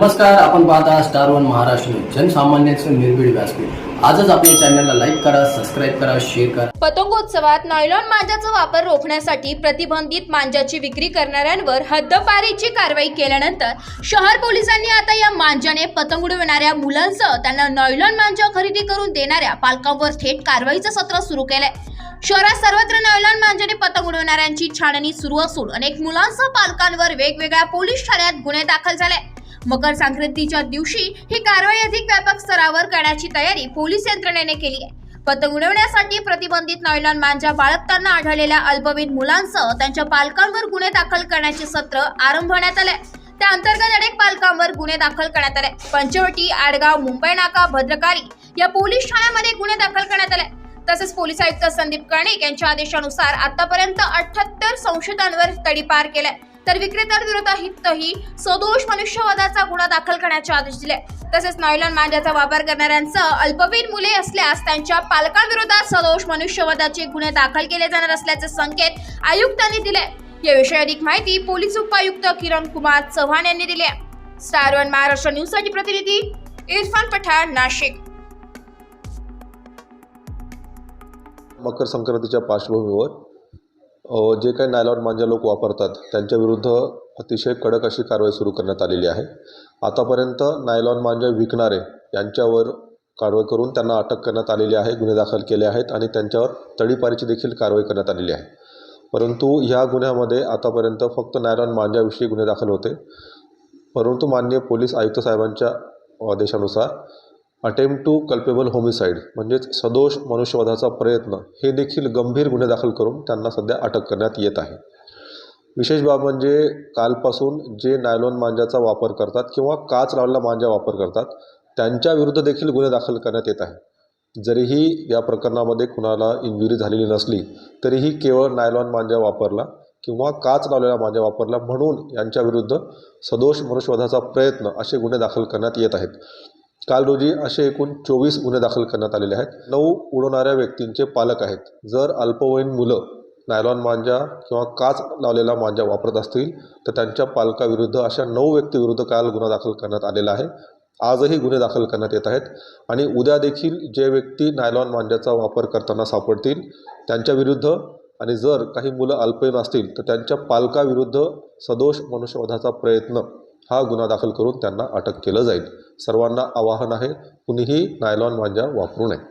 नमस्कार आपण पाहता स्टार वन महाराष्ट्र जनसामान्यांचं निर्भीड व्यासपीठ. आजच आपल्या चॅनलला लाईक करा सबस्क्राईब करा शेअर करा. पतंगोत्सवात नायलॉन मांजाचा वापर रोखण्यासाठी प्रतिबंधित मांजाची विक्री करणाऱ्यांवर हद्दपारीची कारवाई केल्यानंतर शहर पोलिसांनी आता या मांजाने पतंग उडविणाऱ्या मुलांसह त्यांना नायलॉन मांजा खरेदी करून देणाऱ्या पालकांवर थेट कारवाईचं सत्र सुरू केलंय. शहरात सर्वत्र नायलॉन मांजाने पतंग उडवणाऱ्यांची छाननी सुरू असून अनेक मुलांसह पालकांवर वेगवेगळ्या पोलीस ठाण्यात गुन्हे दाखल झाले. मकर संक्रांतीच्या दिवशी ही कारवाई अधिक व्यापक स्तरावर करण्याची तयारी पोलीस यंत्रणेने केली आहे. पतंग उडवण्यासाठी प्रतिबंधित नॉयलॉन मांजा बाळगताना आढळलेल्या अल्पवयीन मुलांसह त्यांच्या पालकांवर गुन्हे दाखल करण्याचे सत्र आरंभण्यात आले त्या अंतर्गत अनेक पालकांवर गुन्हे दाखल करण्यात आले पंचवटी आडगाव मुंबई नाका भद्रकाली या पोलीस ठाण्यामध्ये गुन्हे दाखल करण्यात आले तसेच पोलीस आयुक्त संदीप कर्णिक यांच्या आदेशानुसार आतापर्यंत अठ्याहत्तर संशोधनांवर तडीपार केलाय तर विक्रेत्यांविरोधातही सदोष मनुष्यवादाचा गुन्हा दाखल करण्याचे आदेश दिले. तसेच नायलॉन मांजाचा वापर करणाऱ्यांसह अल्पवयीन मुले असल्यास त्यांच्या पालकांविरोधात सदोष मनुष्यवादाचे गुन्हे दाखल केले जाणार असल्याचे संकेत आयुक्तांनी दिले. याविषयी अधिक माहिती पोलीस उपायुक्त किरण कुमार चव्हाण यांनी दिली स्टार वन महाराष्ट्र न्यूजसाठी प्रतिनिधी इरफान पठाण नाशिक. मकर संक्रांतीच्या पार्श्वभूमीवर जे काही नायलॉन मांजा लोक वापरतात त्यांच्याविरुद्ध अतिशय कडक अशी कारवाई सुरू करण्यात आलेली आहे. आतापर्यंत नायलॉन मांजा विकणारे यांच्यावर कारवाई करून त्यांना अटक करण्यात आलेली आहे गुन्हे दाखल केले आहेत आणि त्यांच्यावर तडीपारीची देखील कारवाई करण्यात आलेली आहे. परंतु ह्या गुन्ह्यामध्ये आतापर्यंत फक्त नायलॉन मांजाविषयी गुन्हे दाखल होते. परंतु माननीय पोलीस आयुक्त साहेबांच्या आदेशानुसार अटेम्प्ट टू कल्पेबल होमिसाईड म्हणजेच सदोष मनुष्यवधाचा प्रयत्न हे देखील गंभीर गुन्हे दाखल करून त्यांना सध्या अटक करण्यात येत आहे. विशेष बाब म्हणजे कालपासून जे नायलॉन मांजाचा वापर करतात किंवा काच लावलेला मांजा वापर करतात त्यांच्याविरुद्ध देखील गुन्हे दाखल करण्यात येत आहे. जरीही या प्रकरणामध्ये कुणाला इंजुरी झालेली नसली तरीही केवळ नायलॉन मांजा वापरला किंवा काच लावलेला मांजा वापरला म्हणून यांच्याविरुद्ध सदोष मनुष्यवधाचा प्रयत्न असे गुन्हे दाखल करण्यात येत आहेत. काल रोजी असे एकूण चोवीस गुन्हे दाखल करण्यात आलेले आहेत. नऊ उडवणाऱ्या व्यक्तींचे पालक आहेत. जर अल्पवयीन मुलं नायलॉन मांजा किंवा काच लावलेला मांजा वापरत असतील तर त्यांच्या पालकाविरुद्ध अशा नऊ व्यक्तीविरुद्ध काल गुन्हा दाखल करण्यात आलेला आहे. आजही गुन्हे दाखल करण्यात येत आहेत आणि उद्या देखील जे व्यक्ती नायलॉन मांजाचा वापर करताना सापडतील त्यांच्याविरुद्ध आणि जर काही मुलं अल्पवयीन असतील तर त्यांच्या पालकाविरुद्ध सदोष मनुष्यवधाचा प्रयत्न हा गुन्हा दाखल करून त्यांना अटक केलं जाईल. सर्वांना आवाहन आहे कुणीही नायलॉन मांजा वापरू नये.